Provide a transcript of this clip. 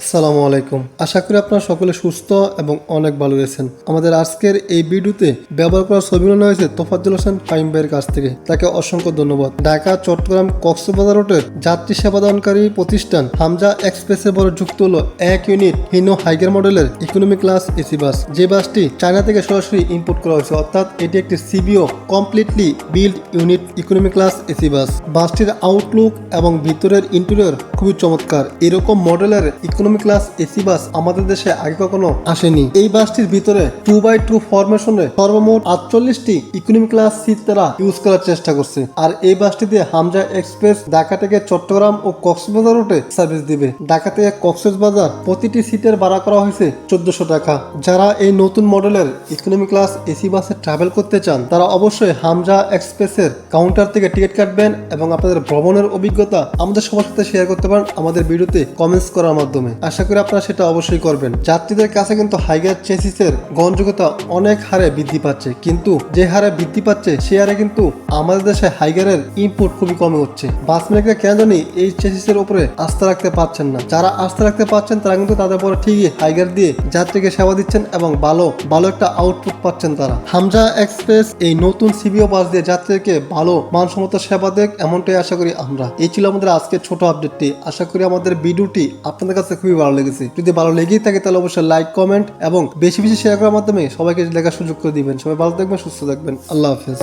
আসসালামু আলাইকুম। আশা করি আপনারা সকলে সুস্থ এবং অনেক ভালো রয়েছেন আমাদের আজকের এই ভিডিওতে ব্যবহার করা ছবি নেওয়া হয়েছে তোফাজ্জুল হোসেন ফাইম ভাইয়ের কাছ থেকে। তাকে অসংখ্য ধন্যবাদ। ঢাকা, চট্টগ্রাম, কক্সবাজার রোডের যাত্রী সেবাদানকারী প্রতিষ্ঠান হামজা এক্সপ্রেসের বড় যুক্ত হলো এক ইউনিট হিনো হাইগার মডেলের ইকোনমি ক্লাস এসি বাস। যে বাসটি চায়না থেকে সরাসরি ইম্পোর্ট করা হয়েছে, অর্থাৎ এটি একটি CBU completely built unit economy class AC bus. বাসটির outlook এবং ভিতরের ইন্টেরিয়র খুবই চমৎকার। এরকম মডেলের ইকোনমি ক্লাস এসি বাস আমাদের দেশে আগে কখনো আসেনি। এই বাসটির ভিতরে টু বাই টু ফরমেশনে সর্বমোট আটচল্লিশটি ইকোনমি ক্লাস সিট তারা ইউজ করার চেষ্টা করছে। আর এই বাসটি দিয়ে হামজা এক্সপ্রেস ঢাকা থেকে চট্টগ্রাম ও কক্সবাজার রুটে সার্ভিস দিবে। ঢাকা থেকে কক্সবাজার প্রতিটি সিটের ভাড়া করা হয়েছে চোদ্দশো টাকা। যারা এই নতুন মডেলের ইকোনমি ক্লাস এসি বাসে ট্রাভেল করতে চান, তারা অবশ্যই হামজা এক্সপ্রেসের কাউন্টার থেকে টিকিট কাটবেন এবং আপনাদের ভ্রমণের অভিজ্ঞতা আমাদের সবার সাথে শেয়ার করতে পারেন। আমাদের ভিডিওতে কমেন্টস করার মাধ্যমে। আশা করি আপনারা সেটা অবশ্যই করবেন। যাত্রীদের কাছে কিন্তু হাইগার চেসিসের গ্রহণযোগ্যতা অনেক হারে বৃদ্ধি পাচ্ছে। কিন্তু যে হারে বৃদ্ধি পাচ্ছে, সে হারে কিন্তু আমাদের দেশে হাইগারের ইম্পোর্ট খুবই কমে হচ্ছে। বাস মালিকরা কেন জানি এই চেসিসের উপরে আস্থা রাখতে পারছেন না। যারা আস্থা রাখতে পারছেন, তারা কিন্তু তাদের পরে ঠিকই হাইগার দিয়ে যাত্রীকে সেবা দিচ্ছেন এবং ভালো ভালো একটা আউটপুট পাচ্ছেন তারা। হামজা এক্সপ্রেস এই নতুন সিবিও বাস দিয়ে যাত্রীকে ভালো, মানসম্মত সেবা দেখ, এমনটাই আশা করি আমরা। এই ছিল আমাদের আজকের ছোট আপডেটটি আশা করি আমাদের ভিডিওটি আপনাদের কাছে খুবই ভালো লেগেছে। যদি ভালো লেগেই থাকে তাহলে অবশ্যই লাইক কমেন্ট এবং বেশি বেশি শেয়ার করার মাধ্যমে সবাইকে দেখার সুযোগ করে দিবেন। সবাই ভালো থাকবেন, সুস্থ থাকবেন। আল্লাহ হাফেজ।